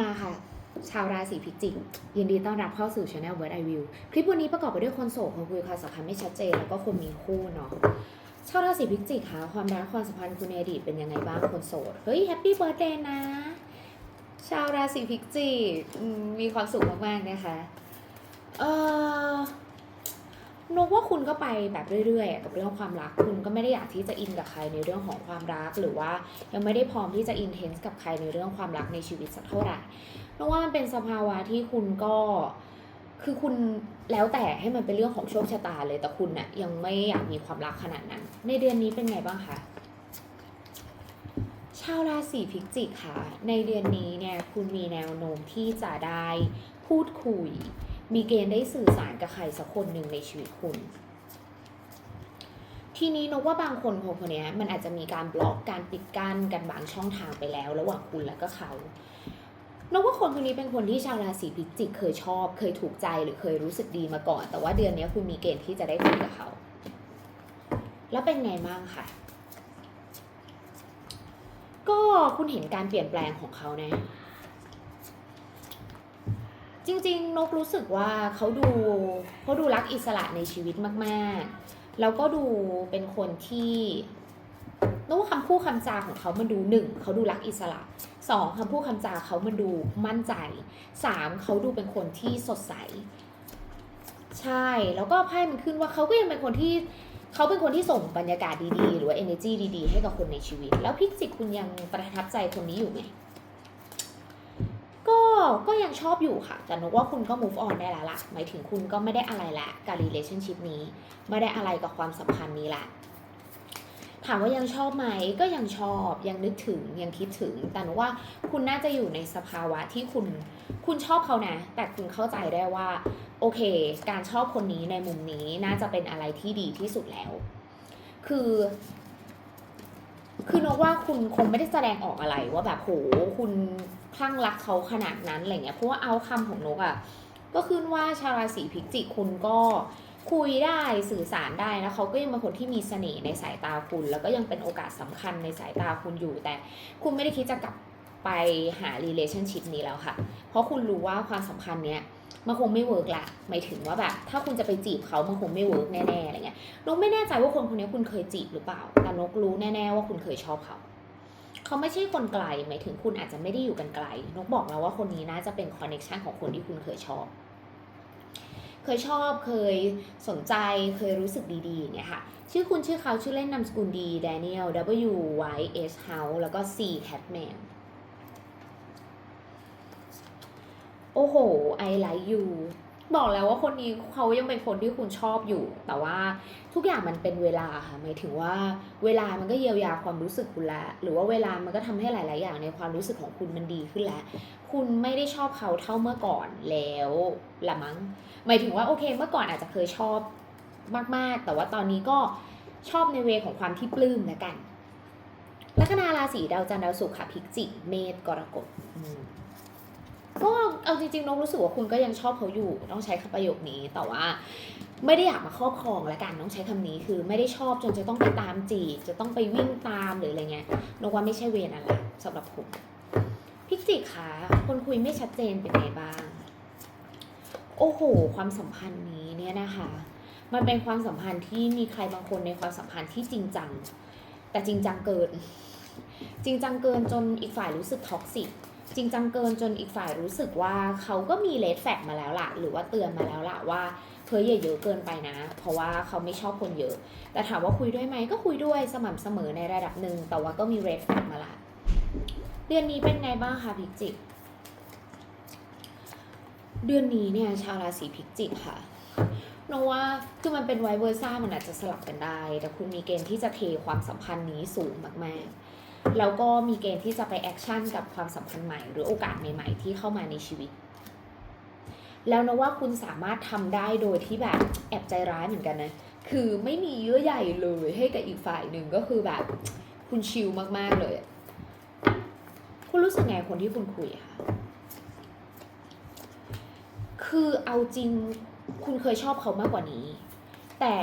มาค่ะ ชาวราศีพิจิกยินดีต้อนรับเข้าสู่ช anel Word I Will คลิปวันนี้ประกอบไปด้วยคนโสดคนคุยความสัมพันธ์ไม่ชัดเจน แล้วก็คนมีคู่เนาะชาวราศีพิจิกค่ะความรักความสัมพันธ์คุณในอดีตเป็นยังไงบ้างคนโสดเฮ้ยแฮปปี้เบิร์ดเดย์นะ ชาวราศีพิจิกมมีความสุขมากๆนะคะเออ นกว่าคุณก็ไปแบบเรื่อยๆ กับเรื่องความรัก คุณก็ไม่ได้อยากที่จะอินกับใครในเรื่องของความรัก หรือว่ายังไม่ได้พร้อมที่จะอินเทนส์กับใครในเรื่องความรักในชีวิตสักเท่าไหร่นกว่ามันเป็นสภาวะที่คุณก็คือคุณแล้วแต่ให้มันเป็นเรื่องของโชคชะตาเลยแต่คุณน่ะยังไม่อยากมีความรักขนาดนั้น ในเดือนนี้เป็นไงบ้างคะชาวราศีพิจิกค่ะ ในเดือนนี้เนี่ยคุณมีแนวโน้มที่จะได้พูดคุย มีเกณฑ์ได้สื่อสารกับใครสักคนหนึ่งในชีวิตคุณ ทีนี้นกว่าบางคนคนคนนี้มันอาจจะมีการบล็อกการปิดกั้นกันบางช่องทางไปแล้ว ระหว่างคุณและก็เขานกว่าคนคนนี้เป็นคนที่ชาวราศีพิจิกเคยชอบ เคยถูกใจหรือเคยรู้สึกดีมาก่อน แต่ว่าเดือนนี้คุณมีเกณฑ์ที่จะได้คุยกับเขา แล้วเป็นไงบ้างค่ะ ก็คุณเห็นการเปลี่ยนแปลงของเขานะ จริง ๆ นกรู้สึกว่าเขาดูเขาดูรักอิสระในชีวิตมากๆ แล้วก็ดูเป็นคนที่นกว่าคำพูดคำจาของเขามันดูหนึ่งเขาดูรักอิสระสองคำพูดคำจาเขามันดูมั่นใจสามเขาดูเป็นคนที่สดใส ใช่แล้วก็ไพ่มันขึ้นว่าเขาก็ยังเป็นคนที่เขาเป็นคนที่ส่งบรรยากาศดีๆ หรือว่า energy ดีๆ ให้กับคนในชีวิต แล้วพิจิกคุณยังประทับใจคนนี้อยู่ไหม ก็ก็ยังชอบอยู่ค่ะแต่นกว่าคุณก็ move on ได้แล้วล่ะหมายถึงคุณก็ไม่ได้อะไรละกับ relationship นี้ ไม่ได้อะไรกับความสัมพันธ์นี้ละถามว่ายังชอบไหมก็ยังชอบยังนึกถึงยังคิดถึง แต่นกว่าคุณน่าจะอยู่ในสภาวะที่คุณคุณชอบเขานะ แต่คุณเข้าใจได้ว่า โอเค การชอบคนนี้ในมุมนี้น่าจะเป็นอะไรที่ดีที่สุดแล้ว คือ คือนกว่าคุณคงไม่ได้แสดงออกอะไรว่าแบบโหคุณ คลั่งรักเขาขนาดนั้นอะไรเงี้ยเพราะว่าเอาคำของนกอะ่ะก็ขึ้นว่าชาวราศีพิจิกคุณก็คุยได้สื่อสารได้แล้วเขาก็ยังเป็นคนที่มีเสน่ห์ในสายตาคุณ แล้วก็ยังเป็นโอกาสสำคัญในสายตาคุณอยู่ แต่คุณไม่ได้คิดจะกลับไปหา relationship นี้แล้วค่ะ เพราะคุณรู้ว่าความสัมพันธ์เนี้ยมันคงไม่เวิร์กละหมายถึงว่าแบบ ถ้าคุณจะไปจีบเขามันคงไม่เวิร์กแน่ๆอะไรเงี้ยนกไม่แน่ใจว่าคนคนนี้คุณเคยจีบหรือเปล่า แต่นกรู้แน่ๆว่าคุณเคยชอบเขา เขาไม่ใช่คนไกลหมายถึงคุณอาจจะไม่ได้อยู่กันไกลนกบอกแล้วว่าคนนี้น่าจะเป็นคอนเน็ชันของคนที่คุณเคยชอบ เคยชอบเคยสนใจเคยรู้สึกดีๆเงี้ยค่ะ ชื่อคุณชื่อเขาชื่อเล่นนามสกุลดี Daniel W Y S House แล้วก็ C Catman โอ้โห I like you บอกแล้วว่าคนนี้เขายังเป็นคนที่คุณชอบอยู่ แต่ว่าทุกอย่างมันเป็นเวลาค่ะหมายถึงว่าเวลามันก็เยียวยาความรู้สึกคุณละหรือว่าเวลามันก็ทำให้หลาย ๆ อย่างในความรู้สึกของคุณมันดีขึ้นแล้ว คุณไม่ได้ชอบเขาเท่าเมื่อก่อนแล้วละมั้ง หมายถึงว่าโอเค เมื่อก่อนอาจจะเคยชอบมาก ๆ แต่ว่าตอนนี้ก็ชอบในเวของความที่ปลื้มแล้วกันลัคนาราศีดาวจันทร์ดาวศุกร์ค่ะพิจิกเมษกรกฎ ก็เอาจริงๆนกรู้สึกว่าคุณก็ยังชอบเขาอยู่ ต้องใช้คำประโยคนี้แต่ว่า ไม่ได้อยากมาครอบครองแล้วกันต้องใช้คำนี้คือไม่ได้ชอบจนจะต้องไปตามจีบจะต้องไปวิ่งตามหรืออะไรเงี้ยนกว่าไม่ใช่เวรอะไรสำหรับคุณพิจิกคะคนคุยไม่ชัดเจนเป็นไงบ้าง โอ้โห ความสัมพันธ์นี้เนี่ยนะคะ มันเป็นความสัมพันธ์ที่มีใครบางคนในความสัมพันธ์ที่จริงจัง แต่จริงจังเกิน จริงจังเกินจนอีกฝ่ายรู้สึกท็อกซิก ริงจังเกินจนอีกฝ่ายรู้สึกว่าเขาก็มีเลดแฟกมาแล้วล่ะ หรือว่าเตือนมาแล้วล่ะว่าเธออย่าเยอะเกินไปนะ เพราะว่าเขาไม่ชอบคนเยอะ แต่ถามว่าคุยด้วยไหมก็คุยด้วยสม่ำเสมอในระดับหนึ่งแต่ว่าก็มีเรดแฟกมาละเดือนนี้เป็นไงบ้างคะพิจิก เดือนนี้เนี่ยชาวราศีพิจิกค่ะนกว่าคือมันเป็นไวเวอร์ซ่ามันอาจจะสลับกันได้ แต่คุณมีเกณฑ์ที่จะเทความสัมพันธ์นี้สูงมากๆ แล้วก็มีเกณฑ์ที่จะไปแอคชั่นกับความสัมพันธ์ใหม่ หรือโอกาสใหม่ ๆ ที่เข้ามาในชีวิต แล้วนะว่าคุณสามารถทำได้โดยที่แบบแอบใจร้ายเหมือนกันนะ คือไม่มีเยื่อใยเลยให้กับอีกฝ่ายหนึ่งก็คือแบบ คุณชิลมากๆเลย คุณรู้สึกไงคนที่คุณคุยคะคือเอาจริงคุณเคยชอบเขามากกว่านี้ แต่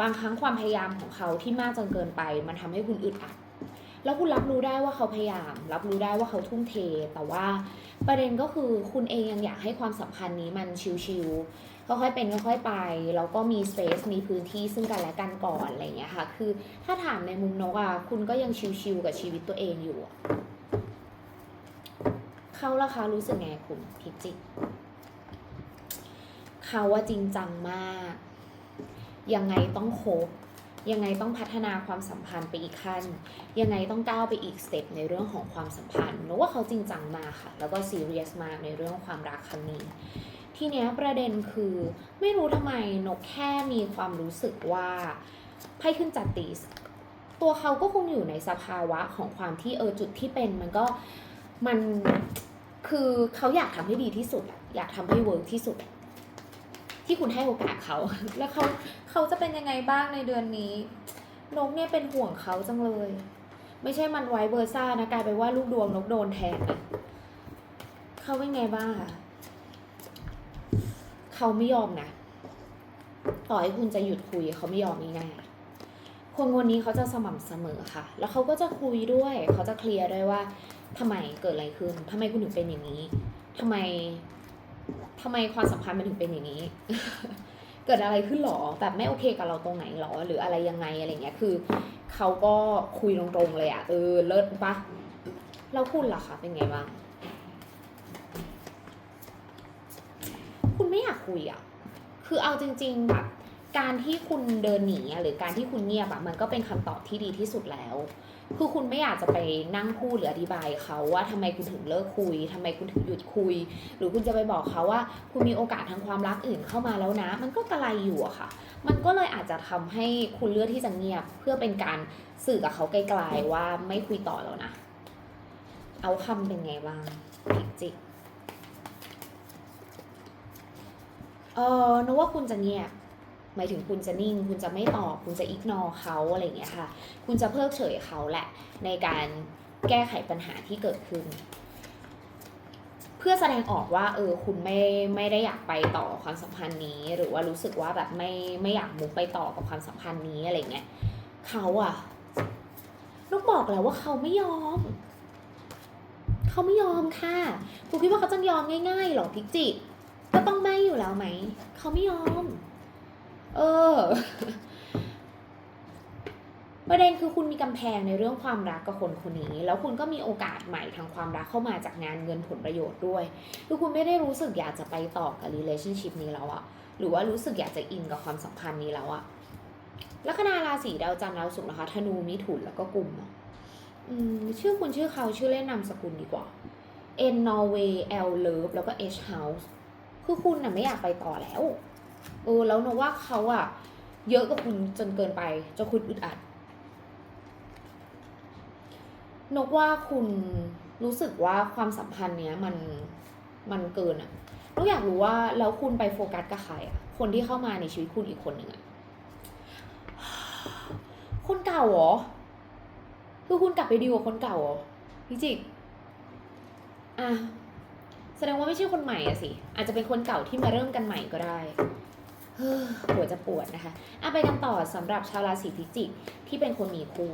บางครั้งความพยายามของเขาที่มากจนเกินไป มันทำให้คุณอึดอัด แล้วคุณรับรู้ได้ว่าเขาพยายาม รับรู้ได้ว่าเขาทุ่มเท แต่ว่าประเด็นก็คือคุณเองยังอยากให้ความสัมพันธ์นี้มันชิวๆค่อยๆเป็นค่อยๆไปแล้วก็มีสเปซมีพื้นที่ซึ่งกันและกันก่อนอะไรอย่างเงี้ยค่ะ คือถ้าถามในมุมนกอะคุณก็ยังชิวๆกับชีวิตตัวเองอยู่เขาล่ะคะรู้สึกไงคุณพิจิกเขาว่าจริงจังมาก ยังไงต้องคบ ยังไงต้องพัฒนาความสัมพันธ์ไปอีกขั้น ยังไงต้องก้าวไปอีกสเต็ปในเรื่องของความสัมพันธ์แล้วว่าเขาจริงจังมากค่ะ แล้วก็ซีเรียสมากในเรื่องความรักครั้งนี้ ทีเนี้ยประเด็นคือไม่รู้ทำไมนกแค่มีความรู้สึกว่าไพ่ขึ้นจัดตีสตัวเขาก็คงอยู่ในสภาวะของความที่เออจุดที่เป็นมันก็มันคือเขาอยากทำให้ดีที่สุด อยากทำให้เวิร์กที่สุด ที่คุณให้โอกาสเขา แล้วเขาเขาจะเป็นยังไงบ้างในเดือนนี้ นกเนี่ยเป็นห่วงเขาจังเลย ไม่ใช่มันไว้เวอร์ซ่านะกลายเป็นว่าลูกดวงนกโดนแทนเขาเป็นไงบ้างอะเขาไม่ยอมนะ ต่อให้คุณจะหยุดคุยเขาไม่ยอมง่ายๆคนคนนี้เขาจะสม่ำเสมอค่ะ แล้วเขาก็จะคุยด้วย เขาจะเคลียร์ด้วยว่าทำไมเกิดอะไรขึ้นทำไมคุณถึงเป็นอย่างนี้ทำไม ทำไมความสัมพันธ์มันถึงเป็นอย่างนี้ เกิดอะไรขึ้นหรอแบบไม่โอเคกับเราตรงไหนหรอ หรืออะไรยังไงอะไรเงี้ยคือเขาก็คุยตรงๆเลยอะเออเลิศปะแล้วคุณล่ะคะเป็นไงบ้างคุณไม่อยากคุยอะคือเอาจริง ๆแบบการที่คุณเดินหนีอะหรือการที่คุณเงียบอะมันก็เป็นคำตอบที่ดีที่สุดแล้ว คือคุณไม่อยากจะไปนั่งพูดหรืออธิบายเขาว่าทำไมคุณถึงเลิกคุยทำไมคุณถึงหยุดคุย หรือคุณจะไปบอกเขาว่า คุณมีโอกาสทางความรักอื่นเข้ามาแล้วนะ มันก็กระไรอยู่อะค่ะ มันก็เลยอาจจะทำให้คุณเลือกที่จะเงียบ เพื่อเป็นการสื่อกับเขาไกลๆว่าไม่คุยต่อแล้วนะ เอาคำเป็นไงบ้างพิจิกเออนึกว่าคุณจะเงียบ หมายถึงคุณจะนิ่ง คุณจะไม่ตอบ คุณจะอิกนอเขาอะไรอย่างเงี้ยค่ะ คุณจะเพิกเฉยเขาแหละ ในการแก้ไขปัญหาที่เกิดขึ้น เพื่อแสดงออกว่า เออ คุณไม่ไม่ได้อยากไปต่อความสัมพันธ์นี้ หรือว่ารู้สึกว่าแบบไม่ไม่อยากมุกไปต่อกับความสัมพันธ์นี้อะไรเงี้ยเขาอะลูกบอกแล้วว่าเขาไม่ยอม เขาไม่ยอมค่ะคุณคิดว่าเขาจะยอมง่ายๆหรอพิกจิ ก็ต้องไม่อยู่แล้วไหม เขาไม่ยอม เออประเด็นคือคุณมีกำแพงในเรื่องความรักกับคนคนนี้ แล้วคุณก็มีโอกาสใหม่ทางความรักเข้ามาจากงานเงินผลประโยชน์ด้วยคือคุณไม่ได้รู้สึกอยากจะไปต่อกับ relationship นี้แล้วอะหรือว่ารู้สึกอยากจะอินกับความสัมพันธ์นี้แล้วอะลัคนาราศีดาวจันทร์ดาวศุกร์นะคะธนูมิถุนแล้วก็กลุ่มอะอืมชื่อคุณชื่อเขาชื่อเล่นนามสกุลดีกว่า N Norway L Love แล้วก็ H House คือคุณน่ะไม่อยากไปต่อแล้ว เออแล้วนกว่าเขาอะเยอะกับคุณจนเกินไปจนคุณอึดอัดนกว่าคุณรู้สึกว่าความสัมพันธ์เนี้ยมันมันเกินอะนกอยากรู้ว่าแล้วคุณไปโฟกัสกับใครอะคนที่เข้ามาในชีวิตคุณอีกคนหนึ่งอะคนเก่าเหรอคือคุณกลับไปดีลกับคนเก่าเหรอพี่จิกอะแสดงว่าไม่ใช่คนใหม่อะสิ อาจจะเป็นคนเก่าที่มาเริ่มกันใหม่ก็ได้ ฮ้อหัวจะปวดนะคะอะไปกันต่อสำหรับชาวราศีพิจิกที่เป็นคนมีคู่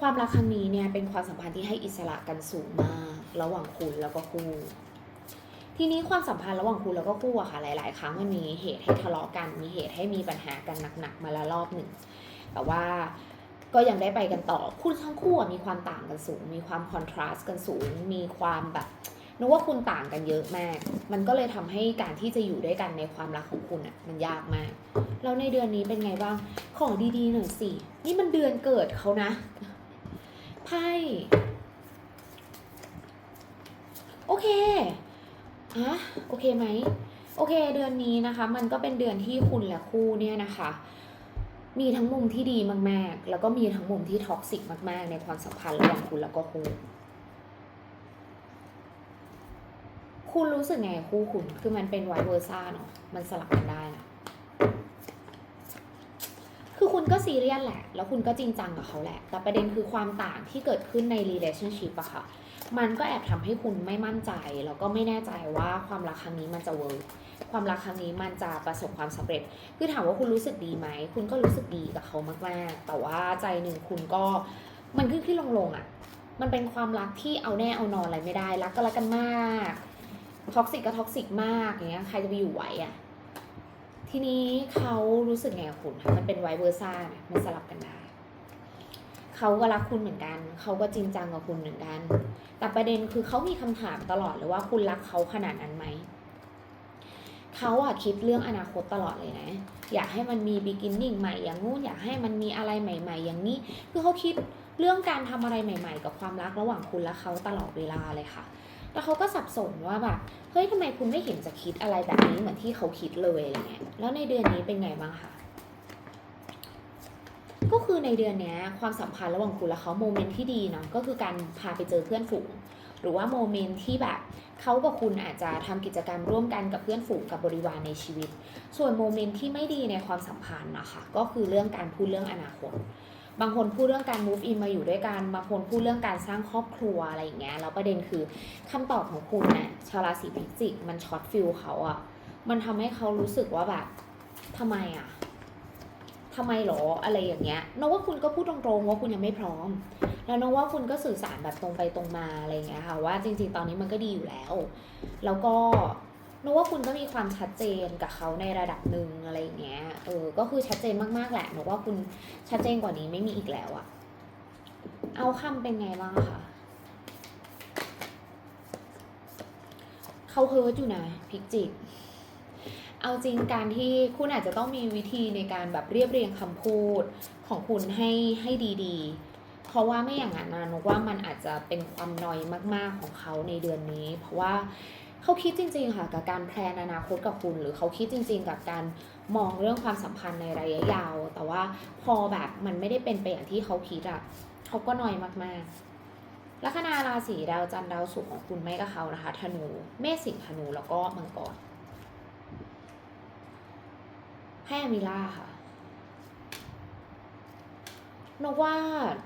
ความรักครั้งนี้เนี่ยเป็นความสัมพันธ์ที่ให้อิสระกันสูงมาก ระหว่างคุณแล้วก็คู่ ทีนี้ความสัมพันธ์ระหว่างคุณแล้วก็คู่อะค่ะหลาย ๆ ครั้งมันมีเหตุให้ทะเลาะกัน มีเหตุให้มีปัญหากันหนัก ๆ มาละรอบหนึ่ง แต่ว่าก็ยังได้ไปกันต่อคุณทั้งคู่มีความต่างกันสูง มีความคอนทราสต์กันสูง มีความแบบ นึกว่าคุณต่างกันเยอะมาก มันก็เลยทำให้การที่จะอยู่ด้วยกันในความรักของคุณอะมันยากมาก แล้วในเดือนนี้เป็นไงบ้าง ของดีๆหน่อยสิ นี่มันเดือนเกิดเขานะ ไพ่ โอเคอะโอเคไหม โอเค เดือนนี้นะคะ มันก็เป็นเดือนที่คุณและคู่เนี่ยนะคะมีทั้งมุมที่ดีมาก ๆ แล้วก็มีทั้งมุมที่ท็อกซิกมาก ๆ ในความสัมพันธ์ระหว่างคุณแล้วก็คู่ คุณรู้สึกไงคู่คุณ คือมันเป็นไวเวอร์ซ่าเนาะ มันสลับกันได้นะ คือคุณก็ซีเรียสแหละ แล้วคุณก็จริงจังกับเขาแหละ แต่ประเด็นคือความต่างที่เกิดขึ้นใน relationship อะค่ะ มันก็แอบทำให้คุณไม่มั่นใจ แล้วก็ไม่แน่ใจว่าความรักครั้งนี้มันจะเวิร์กความรักครั้งนี้มันจะประสบความสำเร็จ คือถามว่าคุณรู้สึกดีไหม คุณก็รู้สึกดีกับเขามากๆ แต่ว่าใจหนึ่งคุณก็ มันขึ้นขึ้นลงลงๆอะมันเป็นความรักที่เอาแน่เอานอนอะไรไม่ได้ รักก็รักกันมาก ท็อกซิกก็ท็อกซิกมากอย่างเงี้ยใครจะไปอยู่ไหวอะทีนี้เขารู้สึกไงกับคุณคะมันเป็นไวเวอร์ซ่าเนะมันสลับกันได้เขาก็รักคุณเหมือนกัน เขาก็จริงจังกับคุณเหมือนกัน แต่ประเด็นคือเขามีคำถามตลอดเลยว่าคุณรักเขาขนาดนั้นไหม เขาอะคิดเรื่องอนาคตตลอดเลยนะ อยากให้มันมี beginning ใหม่อย่างงู้นอยากให้มันมีอะไรใหม่ ๆ อย่างนี้ คือเขาคิดเรื่องการทำอะไรใหม่ ๆ กับความรักระหว่างคุณและเขาตลอดเวลาเลยค่ะ แล้วเขาก็สับสนว่าแบบเฮ้ยทำไมคุณไม่เห็นจะคิดอะไรแบบนี้เหมือนที่เขาคิดเลยอะไรเงี้ยแล้วในเดือนนี้เป็นไงบ้างคะก็คือในเดือนนี้ความสัมพันธ์ระหว่างคุณและเขาโมเมนต์ที่ดีเนาะก็คือการพาไปเจอเพื่อนฝูง หรือว่าโมเมนต์ที่แบบเขากับคุณอาจจะทำกิจกรรมร่วมกันกับเพื่อนฝูงกับบริวารในชีวิต ส่วนโมเมนต์ที่ไม่ดีในความสัมพันธ์นะคะก็คือเรื่องการพูดเรื่องอนาคต บางคนพูดเรื่องการ move in มาอยู่ด้วยกัน บางคนพูดเรื่องการสร้างครอบครัวอะไรอย่างเงี้ย แล้วประเด็นคือคำตอบของคุณเนี่ยชาวราศีพิจิกมันช็อตฟิลเขาอะมันทำให้เขารู้สึกว่าแบบทำไมอะทำไมหรออะไรอย่างเงี้ยนกว่าคุณก็พูดตรงๆว่าคุณยังไม่พร้อม แล้วนกว่าคุณก็สื่อสารแบบตรงไปตรงมาอะไรอย่างเงี้ยค่ะว่าจริง ๆ ตอนนี้มันก็ดีอยู่แล้ว แล้วก็ นกว่าคุณก็มีความชัดเจนกับเขาในระดับหนึ่งอะไรอย่างเงี้ย เออ ก็คือชัดเจนมากๆแหละนกว่าคุณชัดเจนกว่านี้ไม่มีอีกแล้วอะเอาคำเป็นไงบ้างคะเขาเฮิร์ตอยู่นะพิกจิกเอาจริงการที่คุณอาจจะต้องมีวิธีในการแบบเรียบเรียงคำพูดของคุณให้ให้ดีๆ เพราะว่าไม่อย่างนั้นนะนกว่ามันอาจจะเป็นความนอยมาก ๆของเขาในเดือนนี้ เพราะว่า เขาคิดจริง ๆ ค่ะกับการแพลนอนาคตกับคุณ หรือเขาคิดจริง ๆ กับการมองเรื่องความสัมพันธ์ในระยะยาว แต่ว่าพอแบบมันไม่ได้เป็นไปอย่างที่เขาคิดอะเขาก็นอยมากๆ ลัคนาราศีดาวจันทร์ดาวศุกร์ของคุณไม่กับเขานะคะธนูเมษสิงห์ธนูแล้วก็มังกรให้อามิล่าค่ะนกว่า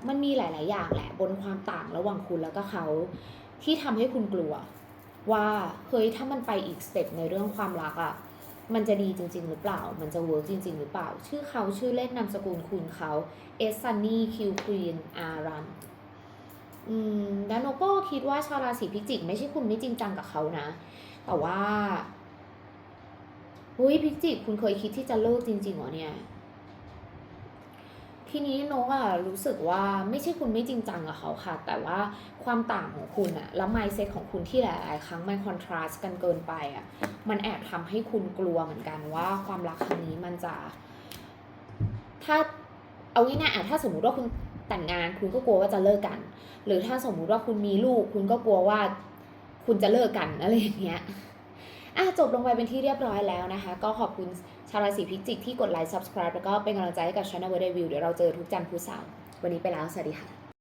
มันมีหลาย ๆ อย่างแหละบนความต่างระหว่างคุณแล้วก็เขาที่ทำให้คุณกลัว ว่าเฮ้ยถ้ามันไปอีกสเต็ปในเรื่องความรักอะ่ะมันจะดีจริง ๆ หรือเปล่า มันจะเวิร์กจริง ๆ หรือเปล่า ชื่อเขาชื่อเล่นนามสกุลคุณเขาเอสซันนี่คิวควีนอารันอืมแล้วนกก็คิดว่าชาวราศีพิจิก ไม่ใช่คุณไม่จริงจังกับเขานะ แต่ว่าเฮ้ยพิจิกคุณเคยคิดที่จะเลิกจริงๆเหรอเนี่ย ทีนี้นกอะรู้สึกว่าไม่ใช่คุณไม่จริงจังกับเขาค่ะ แต่ว่าความต่างของคุณอะแล้ว mindset ของคุณที่หลาย ๆ ครั้งมัน contrast กันเกินไปอะมันแอบทำให้คุณกลัวเหมือนกันว่าความรักครั้งนี้มันจะ ถ้าเอาง่ายๆอะถ้าสมมุติว่าคุณแต่งงานคุณก็กลัวว่าจะเลิกกัน หรือถ้าสมมุติว่าคุณมีลูก คุณก็กลัวว่าคุณจะเลิกกันอะไรอย่างเงี้ยอะจบลงไปเป็นที่เรียบร้อยแล้วนะคะ ก็ขอบคุณ ชาวราศีพิจิกที่กดไลค์ subscribe แล้วก็เป็นกำลังใจให้กับช anel เวอร์เดวิวเดี๋ยวเราเจอทุกจันทร์พุธเสาร์วันนี้ไปแล้ว สวัสดีค่ะ